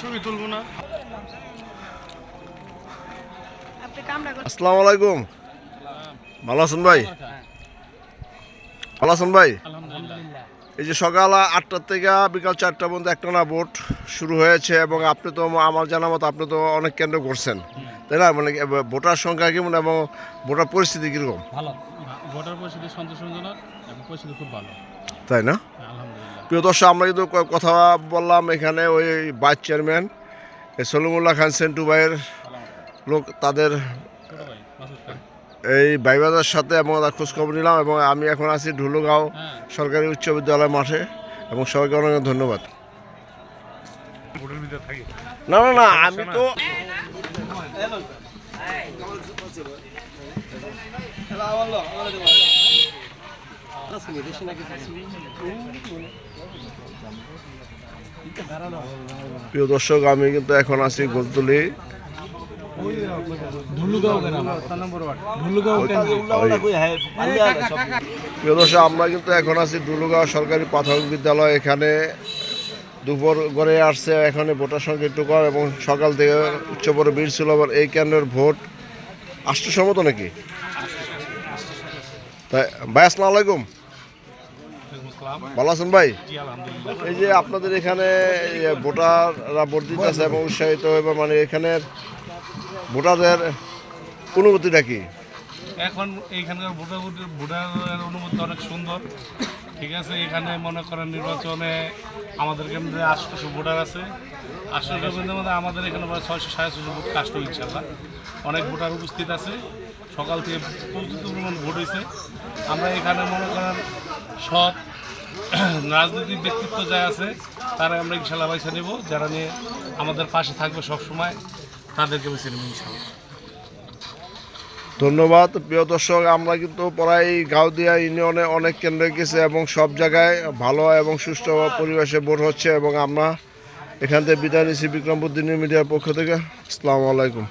ছবি তুলবো না আসসালামু আলাইকুম। ভালো আছেন ভাই? ভালো আছেন ভাই? এই যে সকাল আটটার থেকে বিকাল চারটা পর্যন্ত একটা না ভোট শুরু হয়েছে এবং আপনি তো আমার জানা মতো আপনি তো অনেক কেন্দ্র করছেন তাই না? মানে ভোটার সংখ্যা কেমন এবং ভোটার পরিস্থিতি কীরকম? ভালো। ভোটার পরিস্থিতি সন্তোষজনক এবং পরিস্থিতি খুব ভালো। তাই না? প্রিয় দর্শক আমরা কিন্তু কথা বললাম এখানে ওই ভাইস চেয়ারম্যান সলিমুল্লাহ খান সেন্টু ভাইয়ের লোক তাদের এই ভাইবাজার সাথে এবং তার খোঁজখবর নিলাম এবং আমি এখন আছি ঢুলুগাঁও হ্যাঁ সরকারি উচ্চ বিদ্যালয় মাঠে এবং সবাইকে অনেক অনেক ধন্যবাদ না না না আমি তো প্রিয় দর্শক আমি কিন্তু এখন আছি গোলতুলি। ধুলুগাঁও গ্রাম চার নম্বর ওয়ার্ড ধুলুগাঁও প্রিয় দর্শক আমরা কিন্তু এখন আছি ডুলুগাঁও সরকারি প্রাথমিক বিদ্যালয়। এখানে দুপুর গড়ে আসছে এখানে ভোটার সংখ্যা একটু কম এবং সকাল থেকে উচ্চ বড় বীর ছিল আবার এই কেন্দ্রের ভোট আসতে সম্মত নাকি? তাই ভাই আসসালামু আলাইকুম। ভালো আছেন ভাই? এই যে আপনাদের এখানে ভোটাররা ভোট দিতেছে এবং উৎসাহিত হবে মানে এখানের ভোটারদের অনুভূতিটা কি? এখন এইখানকার ভোটার ভোটারের অনুমতি অনেক সুন্দর। ঠিক আছে এখানে মনে করেন নির্বাচনে আমাদের কেন্দ্রে আটশোশো ভোটার আছে আটশোশো ভোটার মধ্যে আমাদের এখানে প্রায় ছয়শো সাড়ে ছশো ভোট কাস্ট ইনশাল্লাহ অনেক ভোটার উপস্থিত আছে। সকাল থেকে প্রচুর পরিমাণ ভোট হয়েছে। আমরা এখানে মনে করেন সৎ রাজনৈতিক ব্যক্তিত্ব যা আছে, তারা আমরা ইনশাল্লাহ পয়সা নেব। যারা নিয়ে আমাদের পাশে থাকবে সবসময়, তাদেরকে বেছে নেব ইনশাল্লাহ। ধন্যবাদ। প্রিয় দর্শক, আমরা কিন্তু প্রায় গাউদিয়া ইউনিয়নে অনেক কেন্দ্রে গেছি এবং সব জায়গায় ভালো এবং সুষ্ঠু পরিবেশে ভোট হচ্ছে এবং আমরা এখান থেকে বিদায় নিচ্ছি বিক্রমপুর দিনের মিডিয়ার পক্ষ থেকে। আসসালামু আলাইকুম।